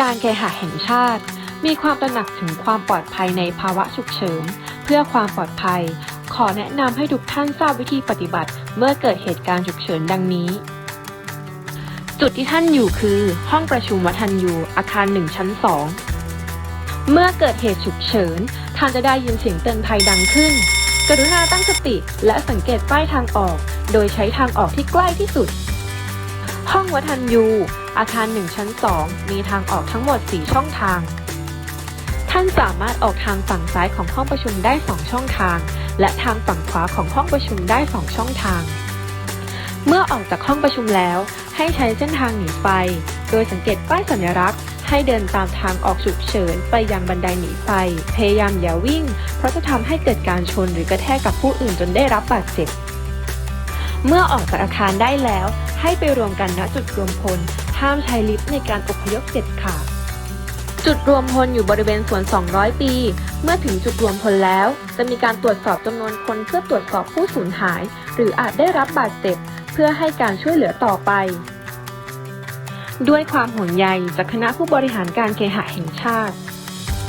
การเคหะแห่งชาติ มีความตระหนักถึงความปลอดภัยในภาวะฉุกเฉินเพื่อความปลอดภัย ขอแนะนำให้ทุกท่านทราบวิธีปฏิบัติ เมื่อเกิดเหตุการณ์ฉุกเฉินดังนี้ จุดที่ท่านอยู่คือ ห้องประชุมวัฒนยูอาคารหนึ่งชั้นสองเมื่อเกิดเหตุฉุกเฉินท่านจะได้ยินเสียงเตือนภัยดังขึ้น กรุณาตั้งสติและสังเกตป้ายทางออก โดยใช้ทางออกที่ใกล้ที่สุด ห้องวัฒนยู อาคารหนึ่งชั้นสองมีทางออกทั้งหมด 4 ช่องทาง ท่านสามารถออกทางฝั่งซ้ายของห้องประชุมได้ 2 ช่องทาง และทางฝั่งขวาของห้องประชุมได้ 2 ช่องทาง เมื่อออกจากห้องประชุมแล้ว ให้ใช้เส้นทางหนีไฟ โดยสังเกตป้ายสัญลักษณ์ ให้เดินตามทางออกฉุกเฉินไปยังบันไดหนีไฟ พยายามอย่าวิ่ง เพราะจะทำให้เกิดการชนหรือกระแทกกับผู้อื่นจนได้รับบาดเจ็บ เมื่อออกจากอาคารได้แล้ว ให้ไปรวมกันณจุดรวมพล ห้ามใช้ลิฟต์ในการอพยพเด็ดขาดจุดรวมพลอยู่บริเวณสวน 200 ปี เมื่อถึงจุดรวมพลแล้ว จะมีการตรวจสอบจำนวนคนเพื่อตรวจสอบผู้สูญหาย หรืออาจได้รับบาดเจ็บ เพื่อให้การช่วยเหลือต่อไป ด้วยความห่วงใยจากคณะผู้บริหารการเคหะแห่งชาติ